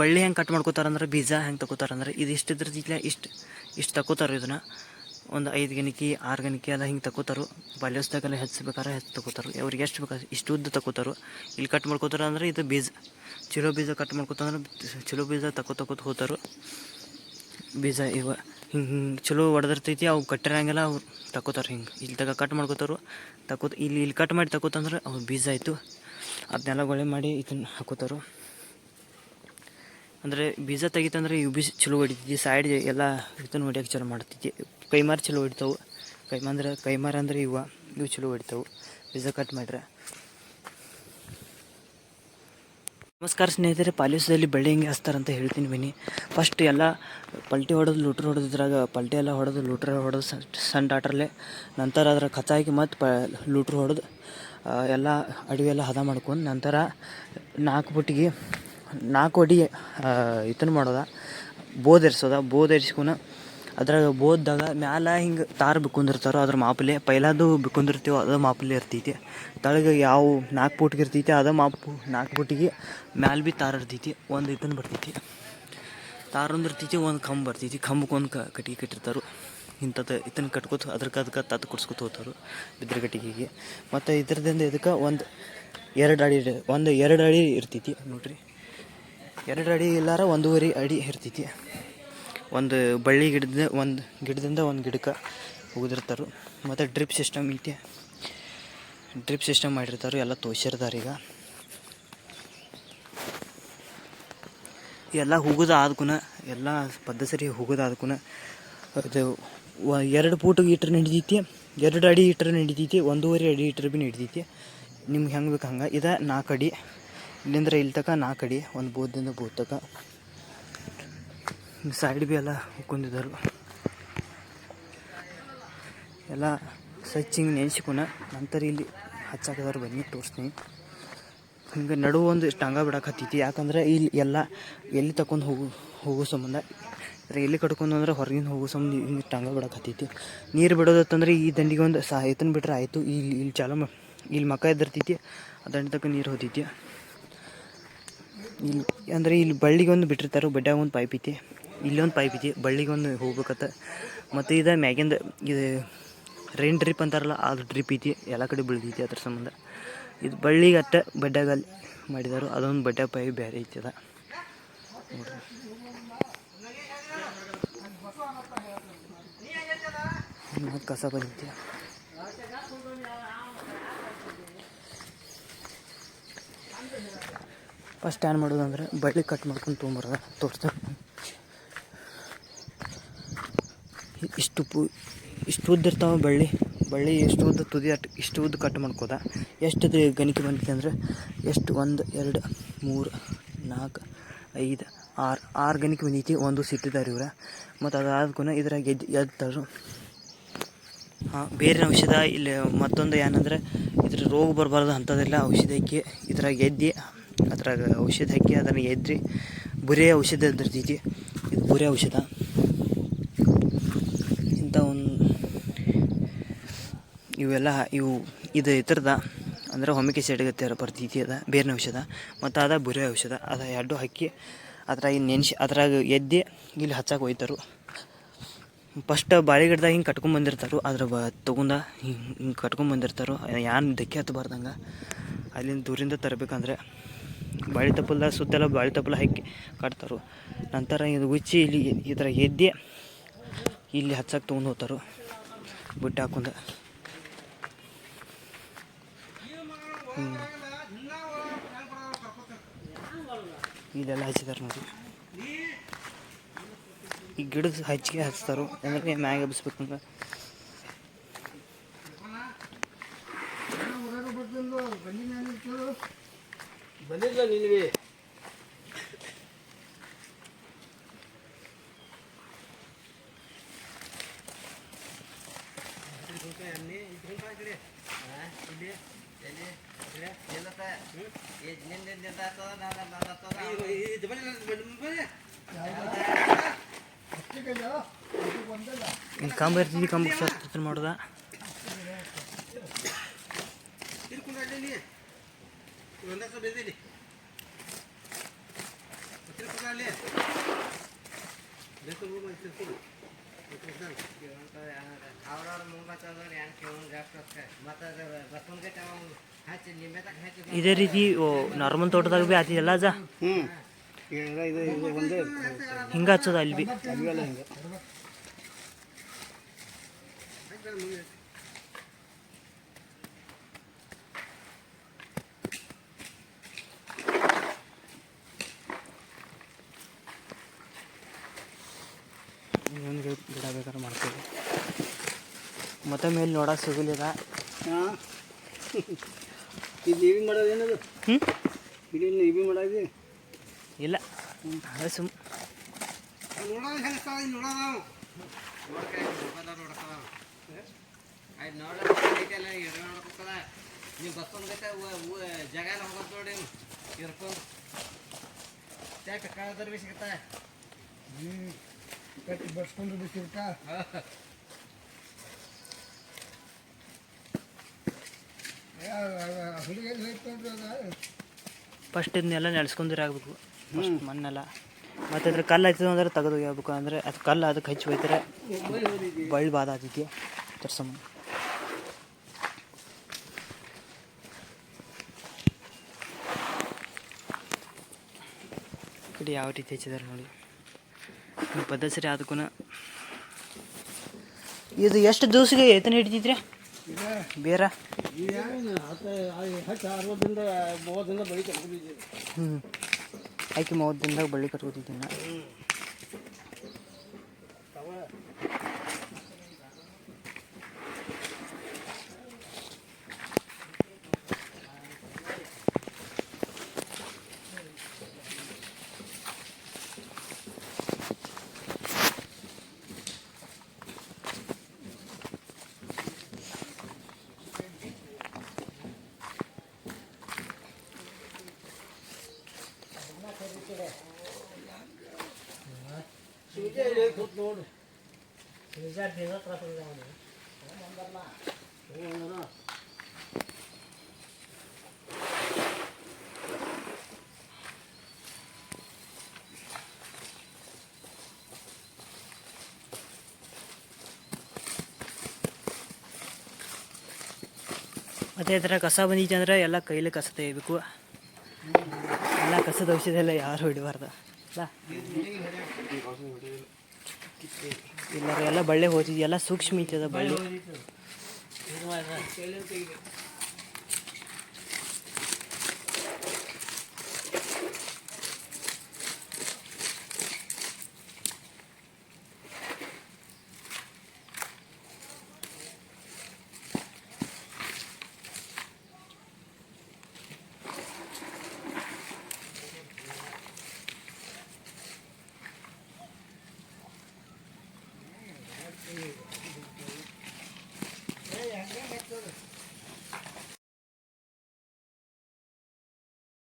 ಬಳ್ಳಿ ಹೆಂಗೆ ಕಟ್ ಮಾಡ್ಕೋತಾರಂದ್ರೆ ಬೀಜ ಹೆಂಗೆ ತಗೋತಾರಂದ್ರೆ ಇದು ಇಷ್ಟು ಇದ್ರದಿಲ್ಲ ಇಷ್ಟು ಇಷ್ಟು ತಗೋತಾರೆ ಇದನ್ನು ಒಂದು ಐದು ಗಣಿಕೆ, ಆರು ಗಣಿಕೆ ಎಲ್ಲ ಹಿಂಗೆ ತಗೋತಾರು ಬಾಲ್ಯಸ್ದಾಗೆಲ್ಲ ಹೆಚ್ಚಬೇಕಾದ್ರೆ ಹೆಚ್ಚು ತಗೋತಾರೆ ಅವ್ರಿಗೆ ಎಷ್ಟು ಬೇಕು, ಇಷ್ಟು ಉದ್ದ ತಗೋತಾರು ಇಲ್ಲಿ ಕಟ್ ಮಾಡ್ಕೋತಾರೆ ಅಂದ್ರೆ ಇದು ಬೀಜ. ಚಲೋ ಬೀಜ ಕಟ್ ಮಾಡ್ಕೋತಂದ್ರೆ ಚಲೋ ಬೀಜ ತಗೋ ತಗೋತ ಹೋತಾರು ಬೀಜ ಇವ ಹಿಂಗೆ ಹಿಂಗೆ ಚಲೋ ಹೊಡೆದಿರ್ತೈತಿ ಅವು ಕಟ್ಟಿರಂಗೆಲ್ಲ ಅವ್ರು ತಗೋತಾರೆ ಹಿಂಗೆ. ಇಲ್ಲಿ ತಗ ಕಟ್ ಮಾಡ್ಕೋತಾರು. ತಗೋತ ಇಲ್ಲಿ ಇಲ್ಲಿ ಕಟ್ ಮಾಡಿ ತಗೋತಂದ್ರೆ ಅವ್ರು ಬೀಜ ಆಯಿತು. ಅದನ್ನೆಲ್ಲ ಗೊಳೆ ಮಾಡಿ ಇದನ್ನು ಹಾಕೋತಾರು. ಅಂದರೆ ಬೀಜ ತೆಗಿತಂದ್ರೆ ಇವು ಬೀಜ ಚಲೋ ಹೊಡಿತೈತಿ ಸೈಡ್ ಎಲ್ಲ ಇದನ್ನು ಹೊಡಿಯೋಕೆ ಚಲೋ ಮಾಡ್ತೈತಿ. ಕೈಮಾರು ಚಲೋ ಹೊಡಿತಾವೆ. ಕೈಮ ಅಂದ್ರೆ ಕೈಮಾರ ಅಂದ್ರೆ ಇವ, ಇವು ಚಲೋ ಹೊಡಿತಾವೆ. ಬೀಜ ಕಟ್ ಮಾಡ್ರೆ. ನಮಸ್ಕಾರ ಸ್ನೇಹಿತರೆ, ಪಾಲಿಸದಲ್ಲಿ ಬೆಳೆ ಹೆಂಗೆ ಅಂತ ಹೇಳ್ತೀನಿ ಬನ್ನಿ. ಫಸ್ಟ್ ಎಲ್ಲ ಪಲ್ಟಿ ಹೊಡೆದು ಲೂಟ್ರ್ ಹೊಡೆದ್ರಾಗ ಪಲ್ಟಿ ಎಲ್ಲ ಹೊಡೆದು ಲೂಟ್ರ್ ಹೊಡೆದು ಸಣ್ಣ ಡಾಟ್ರಲ್ಲೇ ನಂತರ ಅದರ ಕಚಾಕಿ ಮತ್ತು ಪ, ಲೂಟ್ರ್ ಹೊಡೆದು ಎಲ್ಲ ಅಡುಗೆ ಎಲ್ಲ ಹದ ಮಾಡ್ಕೊಂಡು ನಂತರ ನಾಲ್ಕು ಬುಟ್ಟಿಗೆ ನಾಲ್ಕು ಅಡಿ ಇದನ್ನು ಮಾಡೋದ. ಬೋದ್ ಎರ್ಸ್ಕೊನ ಅದ್ರಾಗ ಬೋದ್ದಾಗ ಮ್ಯಾಲ ಹಿಂಗೆ ತಾರ್ ಬಿಕ್ಕೊಂಡಿರ್ತಾರೋ ಅದ್ರ ಮಾಪಲೆ ಪೈಲಾದು ಬಿಕ್ಕೊಂಡಿರ್ತೀವೋ ಅದ ಮಾಪಲೆ ಇರ್ತೈತಿ. ತಳಗೆ ಯಾವ ನಾಲ್ಕು ಪುಟ್ಗೆ ಇರ್ತೈತಿ, ಅದ ಮಾಪು ನಾಲ್ಕು ಪುಟ್ಟಿಗೆ ಮ್ಯಾಲ ಭೀ ತಾರು ಇರ್ತೈತಿ, ಒಂದು ಇದನ್ನು ಬರ್ತೈತಿ. ತಾರೊಂದು ಇರ್ತೈತಿ, ಒಂದು ಕಂಬ ಬರ್ತೈತಿ. ಕಂಬಕ್ಕೆ ಒಂದು ಕಟ್ಟಿಗೆ ಕಟ್ಟಿರ್ತಾರೆ. ಇಂಥದ್ದು ಇದನ್ನು ಕಟ್ಕೋತ ಅದ್ರಕ್ಕೆ ಅದಕ್ಕೆ ತತ್ತು ಕೊಡ್ಸ್ಕೊತ ಹೋಗ್ತಾರೆ ಬಿದ್ರ ಕಟ್ಟಿಗೆಗೆ. ಮತ್ತು ಇದ್ರದಿಂದ ಇದಕ್ಕೆ ಒಂದು ಎರಡು ಅಡಿ, ಒಂದು ಎರಡು ಅಡಿ ಇರ್ತೈತಿ. ನೋಡ್ರಿ. ಎರಡು ಅಡಿ ಇಲ್ಲಾರ ಒಂದೂವರೆ ಅಡಿ ಇರ್ತೈತಿ. ಒಂದು ಬಳ್ಳಿ ಗಿಡದ ಒಂದು ಗಿಡದಿಂದ ಒಂದು ಗಿಡಕ್ಕೆ ಹೋಗಿರ್ತಾರೆ ಮತ್ತು ಡ್ರಿಪ್ ಸಿಸ್ಟಮ್ ಐತಿ. ಡ್ರಿಪ್ ಸಿಸ್ಟಮ್ ಮಾಡಿರ್ತಾರೆ, ಎಲ್ಲ ತೋರಿಸಿರ್ತಾರೆ ಈಗ. ಎಲ್ಲ ಹೋಗೋದು ಆದ್ಕುನ ಎಲ್ಲ ಪದ್ಧಸರಿ ಹೋಗೋದು ಆದ್ಕುನ ಅದು ಎರಡು ಫೂಟ್ ಇಟ್ರೆ ನಡೀತೈತಿ ಎರಡು ಅಡಿ ಇಟ್ರೆ ನಡೀತೈತಿ, ಒಂದೂವರೆ ಅಡಿ ಇಟ್ರೆ ಭೀ ನಡೀತೈತಿ. ನಿಮ್ಗೆ ಹೆಂಗೆ ಬೇಕು ಹಂಗೆ? ಇದು ನಾಲ್ಕು ಅಡಿ. ಇಲ್ಲಿಂದ್ರೆ ಇಲ್ಲಿ ತಕ ನಾಲ್ಕು ಅಡಿ ಒಂದು ಬೂದಿಂದ ಬೂದ್ ತಕ ಸೈಡ್ ಭೀ ಎಲ್ಲ ಕುಂದಿದ್ದರು. ಎಲ್ಲ ಸ್ವಚ್ಛಿಂಗ್ ನೆನೆಸಿಕೊಂಡ. ನಂತರ ಇಲ್ಲಿ ಹಚ್ಚಾಕದವ್ರು ಬನ್ನಿ, ತೋರಿಸ್ತೀನಿ. ಹಿಂಗೆ ನಡುವು ಒಂದು ಟಂಗ ಬಿಡಕ್ಕೆ ಹತ್ತೈತಿ ಯಾಕಂದ್ರೆ ಇಲ್ಲಿ ಎಲ್ಲ ಎಲ್ಲಿ ತಕೊಂಡು ಹೋಗು, ಹೋಗೋ ಸಂಬಂಧ. ಎಲ್ಲಿ ಕಟ್ಕೊಂಡು ಅಂದ್ರೆ ಹೊರಗಿಂದ ಹೋಗೋ ಸಂಬಂಧ ಹಿಂಗೆ ಟಂಗ ಬಿಡಕತ್ತೈತಿ. ನೀರು ಬಿಡೋದತ್ತಂದ್ರೆ ಈ ದಂಡಿಗೆ ಒಂದು ಸಹ ಎತ್ತನ ಬಿಟ್ರೆ ಆಯಿತು. ಇಲ್ಲಿ ಇಲ್ಲಿ ಚಾಲು ಇಲ್ಲಿ ಮಕ್ಕ ಎದ್ದಿರ್ತೈತಿ, ಆ ದಂಡ ತಕ್ಕ ನೀರು ಹೋತೈತಿ ಇಲ್ಲಿ ಅಂದರೆ ಇಲ್ಲಿ ಬಳ್ಳಿಗೆ ಒಂದು ಬಿಟ್ಟಿರ್ತಾರೆ ಬಡ್ಡ್ಯಾಗ ಒಂದು ಪೈಪ್ ಐತಿ. ಇಲ್ಲೊಂದು ಪೈಪ್ ಐತಿ, ಬಳ್ಳಿಗೆ ಒಂದು ಹೋಗ್ಬೇಕತ್ತ. ಮತ್ತು ಇದು ಮ್ಯಾಗಿಂದ ಇದು ರೈನ್ ಡ್ರಿಪ್ ಅಂತಾರಲ್ಲ ಅದು ಡ್ರಿಪ್ ಐತಿ, ಎಲ್ಲ ಕಡೆ ಬೀಳ್ತೈತಿ ಅದ್ರ ಸಂಬಂಧ. ಇದು ಬಳ್ಳಿಗೆ ಅಟ್ಟ ಬಡ್ಡ್ಯಾಗ ಅಲ್ಲಿ ಮಾಡಿದಾರು, ಅದೊಂದು ಬಡ್ಡೆ ಪೈಪ್ ಬೇರೆ ಐತಿ ಅದ. ನೋಡ್ರಿ. ಕಸ ಬಂದೈತಿ ಫಸ್ಟ್ ಏನು ಮಾಡೋದು ಅಂದರೆ ಬಳ್ಳಿ ಕಟ್ ಮಾಡ್ಕೊಂಡು ತೊಗೊಂಬರೋದ ತೋರಿಸ್ತಾರೆ ಇಷ್ಟು ಪು, ಇಷ್ಟು ಉದ್ದ ಇರ್ತಾವೆ ಬಳ್ಳಿ. ಬಳ್ಳಿ ಎಷ್ಟು ಉದ್ದ ತುದಿ ಅಟ್, ಇಷ್ಟು ಉದ್ದ ಕಟ್ ಮಾಡ್ಕೋದ. ಎಷ್ಟು ಗಣಿಕೆ ಬಂದಿದೆ ಅಂದ್ರೆ ಎಷ್ಟು, ಒಂದು, ಎರಡು, ಮೂರು ನಾಲ್ಕು ಐದು, ಆರು ಆರು ಗಣಿಕೆ ಬಂದೈತಿ, ಒಂದು ಸಿಟ್ಟಿದ್ದಾರೆ ಇವ್ರ. ಮತ್ತು ಅದಾದ್ಕೂನ ಇದ್ರಾಗ ಎದ್ದು ಎದ್ದರು ಹಾಂ ಬೇರೆ ಔಷಧ, ಇಲ್ಲಿ ಮತ್ತೊಂದು ಏನಂದ್ರೆ ಇದ್ರ ರೋಗ ಬರಬಾರ್ದು ಅಂಥದ್ದೆಲ್ಲ ಔಷಧಕ್ಕೆ ಇದ್ರಾಗ ಎದ್ದು ಅದ್ರಾಗ ಔಷಧ ಹಾಕಿ ಅದನ್ನು ಎದ್ರಿ ಬುರೇ ಔಷಧ ಇರ್ತೈತಿ ಇದು ಬುರೇ ಔಷಧ. ಇಂಥ ಒಂದು ಇವೆಲ್ಲ ಇವು ಇದು ಇತರದ ಅಂದ್ರೆ ಹೊಮಿಕೆ ಸೆಡ್ಗತ್ತೆ ಬರ್ತೈತಿ ಅದ, ಬೇರಿನ ಔಷಧ. ಮತ್ತು ಅದ ಬುರೆ ಔಷಧ. ಅದ ಎರಡು ಹಾಕಿ ಅದ್ರಾಗ ನೆನ್ಸಿ ಅದ್ರಾಗ ಎದ್ದಿ ಇಲ್ಲಿ ಹಚ್ಚಕ್ಕೆ ಹೋಯ್ತಾರು. ಫಸ್ಟ್ ಬಾಳೆ ಗಿಡದಾಗ ಹಿಂಗೆ ಕಟ್ಕೊಂಡ್ ಬಂದಿರ್ತಾರು. ಅದ್ರ ಬ ತೊಗೊಂಡ ಹಿಂಗೆ ಹಿಂಗೆ ಕಟ್ಕೊಂಡ್ ಬಂದಿರ್ತಾರೋ. ಯಾನ್ ಧಕ್ಕೆ ಹತ್ತಬಾರ್ದಂಗೆ ಅಲ್ಲಿಂದ ದೂರಿಂದ ತರಬೇಕಂದ್ರೆ ಬಾಳೆ ತಪ್ಪಲ ಸುತ್ತೆಲ್ಲ ಬಾಳೆ ತಪ್ಪಲ ಹಾಕಿ ಕಟ್ತಾರು. ನಂತರ ಇದು ಉಚ್ಚಿ ಇಲ್ಲಿ ಇದರ ಎದ್ದೆ ಇಲ್ಲಿ ಹಚ್ಚಕ್ಕೆ ತೊಗೊಂಡು ಹೋಗ್ತಾರೆ. ಬಿಟ್ಟು ಹಾಕೊಂಡ. ಇಲ್ಲೆಲ್ಲ ಹಚ್ಚಿದಾರೆ ನೋಡಿ. ಈ ಗಿಡದ ಹಚ್ಚಿಗೆ ಹಚ್ತಾರೋ. ಅಂದ್ರೆ ಮ್ಯಾಗ ಎಬ್ಬಿಸ್ಬೇಕಂದ್ರೆ ಬಂದಿಲ್ಲ ನಿನಗೆ ಇಲ್ಲಿ ಕಂಬ ಇರ್ತಿದ್ವಿ ಕಂಬಕ್ಕೆ ಸರ್ ಮಾಡೋದ? ಅಲ್ಲಿ ಇದೇ ರೀತಿ ನಾರ್ಮಲ್ ತೋಟದಾಗ ಭೀ ಆತಿದೆಲ್ಲ ಅಜ್ಜ? ಹಿಂಗೆ ಹಚ್ಚೋದು ಅಲ್ಲಿ ಭೀ ಇನ್ನೊಂದು ಗಿಡ ಗಿಡ ಬೇಕಾದ್ರೆ ಮಾಡ್ತೀವಿ ಮತ್ತೆ ಮೇಲೆ ನೋಡೋಕೆ ಸಿಗಲಿಲ್ಲ ಹಾಂ. ಇದು ಇವಿ ಮಾಡೋದು ಏನದು? ಹ್ಞೂ ಇದು ಇನ್ನು ಇವಿ ಮಾಡೋದು? ಇಲ್ಲ. ಅದೇ ಸುಮ್ ನಾವು. ಗಟ್ಟ ಜಾಗ ಹೋಗೋದು ನೋಡಿ ಇರ್ಕೊಂಡು ಸಿಗತ್ತಾ. ಹ್ಞೂ ಕಟ್ಟಿ ಅದು ಫಸ್ಟ್ ಇದನ್ನೆಲ್ಲ ನೆನೆಸ್ಕೊಂಡ್ರೆ ಆಗಬೇಕು. ಫಸ್ಟ್ ಮಣ್ಣೆಲ್ಲ. ಮತ್ತು ಅದ್ರ ಕಲ್ಲು ಆಯ್ತದ ಅಂದ್ರೆ ತೆಗೆದು ಹೋಗ್ಬೇಕು. ಅಂದರೆ ಅದು ಕಲ್ಲು ಅದಕ್ಕೆ ಹಚ್ಚಿ ಹೋಯ್ತಾರೆ ಬಳ್ಳಿ ಬಾದ ಅದಕ್ಕೆ ತರ್ಸಮ್ಮ. ಯಾವ ರೀತಿ ಹಚ್ಚಿದಾರೆ ನೋಡಿ. ಈ ಪದ್ಧತಿ ಸರಿ ಅದಕ್ಕೂ ಇದು ಎಷ್ಟು ದಿವಸಕ್ಕೆ ಎತ್ತನ ಹಿಡಿದಿದ್ರೆ? ಬೇರ? ಹ್ಞೂ ಆಯ್ಕೆ ಮೂವತ್ತು ದಿನದಾಗ ಬಳ್ಳಿ ಕಟ್ಕೋತಿದ್ದೀನಿ ಕೂತ್ ನೋಡು. ಮತ್ತು ಈ ಥರ ಕಸ ಬಂದಿತ್ತು ಅಂದ್ರೆ ಎಲ್ಲ ಕೈಲಿ ಕಸ ತೆಗಿಬೇಕು. ಎಲ್ಲ ಕಸದ ಔಷಧಿ ಎಲ್ಲ ಯಾರು ಹಿಡಿಬಾರ್ದು. ಅಲ್ಲ? ಇಲ್ಲ ಎಲ್ಲ ಬಳ್ಳಿ ಹೋಗ್ತಿದ್ವಿ ಎಲ್ಲ ಸೂಕ್ಷ್ಮ ಇತ್ತದ ಬಳ್ಳಿ